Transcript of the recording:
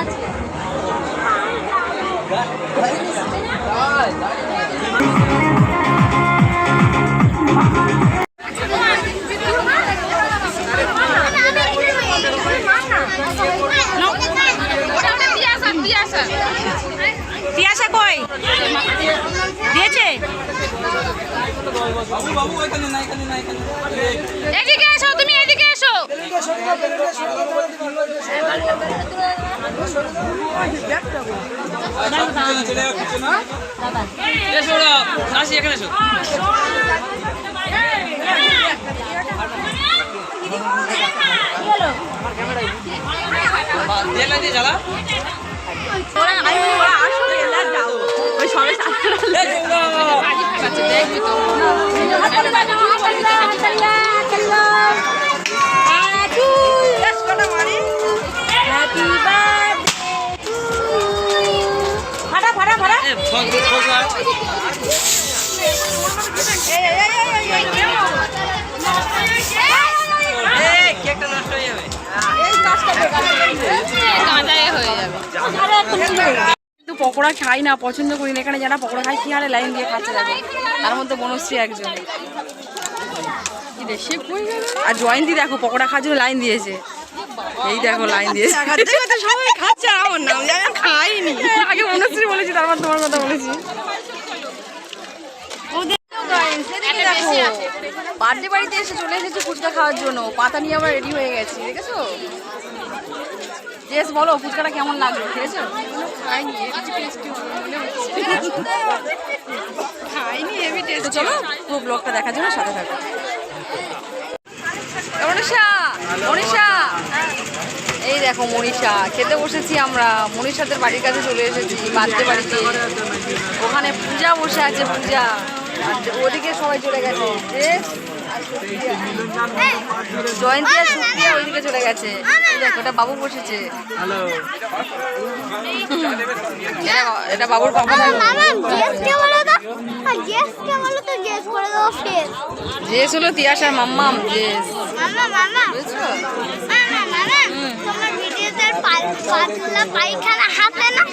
আছে তিয়াসা কই? দিয়েছে? এদিকে এসো তুমি এদিকে এসো। জ্বালা ওই সবাই দেখবি তো কেকটা নষ্ট হয়ে যাবে। হয়ে কিন্তু পকোড়া খাই না পছন্দ করি না। এখানে যারা পকোড়া খাই কি হারে লাইন দিয়ে খাচ্ছে দেখো। তার মধ্যে বনশ্রী একজন। আর জয়ন্তী দেখো পকোড়া খাওয়ার জন্য লাইন দিয়েছে। এই দেখো লাইন দিয়ে। সবাই খাচ্ছে আর আমার নাম জানি আমি খাইনি। আগে বনশ্রী বলেছি তারপর তোমার কথা বলেছি। দেখো। বার্থডে বাড়িতে এসে চলে এসেছি ফুচকা খাওয়ার জন্য। পাতা নিয়ে আবার রেডি হয়ে গেছি দেখেছ? জেস বলো ফুচকাটা কেমন লাগল খেয়েছো? খাইনি হেভি টেস্ট চলো পুরো ব্লগটা দেখার জন্য সাথে থাকো। মনীষা মনীষা এই দেখো মনীষা খেতে বসেছি আমরা। মনীষাদের বাড়ির কাছে চলে এসেছি বার্থডে বাড়িতে। ওখানে পূজা বসে আছে পূজা। ওদিকে সবাই চলে গেছে। জয়ন্তী আর সুপ্রিয়া। ওইদিকে চলে গেছে। দেখো এটা বাবু বসেছে। এটা- এটা বাবুর পাপা জেস হলো তিয়াসার মাম্মাম জেস মামা মামা বুঝছ? পাতলা পায়খানা হাতে না?